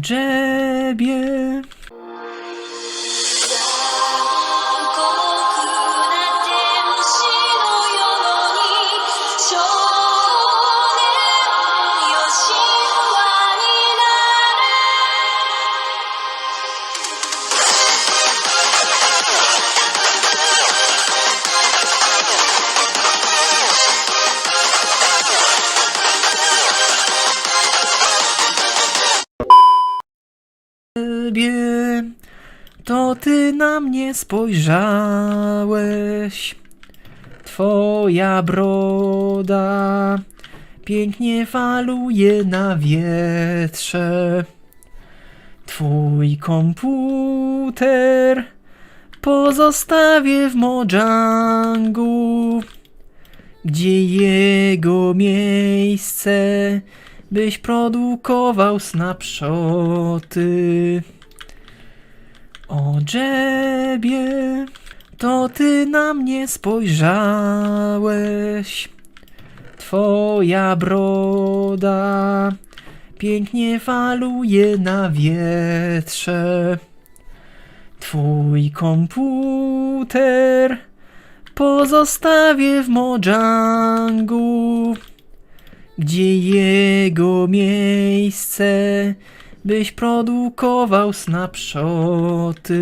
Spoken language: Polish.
drzebie. Ciebie, to ty na mnie spojrzałeś. Twoja broda pięknie faluje na wietrze. Twój komputer pozostawię w Mojangu, gdzie jego miejsce byś produkował snapshoty. Drzebie, to ty na mnie spojrzałeś. Twoja broda pięknie faluje na wietrze. Twój komputer pozostawię w Mojangu, gdzie jego miejsce byś produkował snapshoty.